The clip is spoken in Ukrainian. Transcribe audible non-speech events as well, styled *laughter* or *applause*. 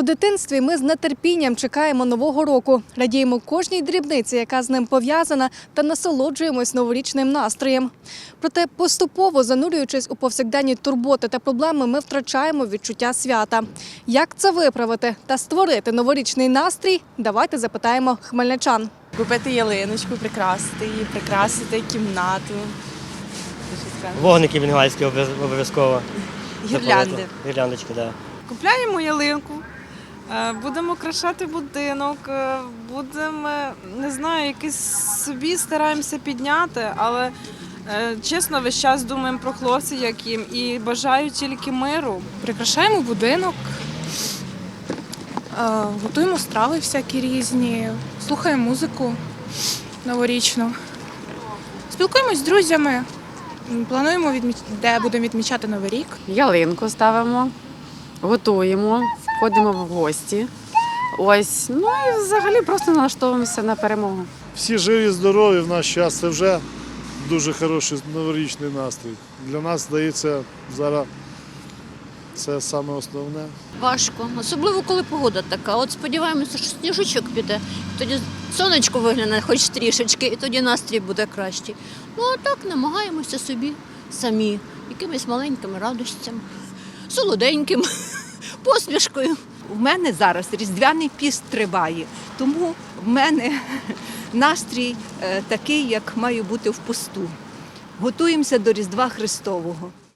У дитинстві ми з нетерпінням чекаємо нового року, радіємо кожній дрібниці, яка з ним пов'язана, та насолоджуємось новорічним настроєм. Проте, поступово занурюючись у повсякденні турботи та проблеми, ми втрачаємо відчуття свята. Як це виправити та створити новорічний настрій? Давайте запитаємо хмельничан. Купити ялиночку, прикрасити її, прикрасити кімнату. Вогники бенгальські обов'язково. Гірлянди. Гірляндочки, так. Да. Купляємо ялинку, будемо крашати будинок, е, будемо, е, не знаю, якийсь собі стараємося підняти, але е, чесно, весь час думаємо про хлопців, як їм, і бажаю тільки миру. Прикрашаємо будинок, е, готуємо страви всякі різні, слухаємо музику новорічну, спілкуємось з друзями, плануємо, відміч... де будемо відмічати Новий рік. ялинку ставимо, готуємо, входимо в гості. Ось, ну і взагалі просто налаштовуємося на перемогу. Всі живі, здорові в наш час. Це вже дуже хороший новорічний настрій. Для нас здається зараз це саме основне. Важко, особливо коли погода така. От сподіваємося, що сніжочок піде, тоді сонечко вигляне хоч трішечки, і тоді настрій буде кращий. Ну а так намагаємося собі самі, якимись маленькими радощами, солоденьким, посмішкою. У мене зараз різдвяний піст триває, тому в мене *laughs* настрій е, такий, як має бути в посту. Готуємося до Різдва Христового.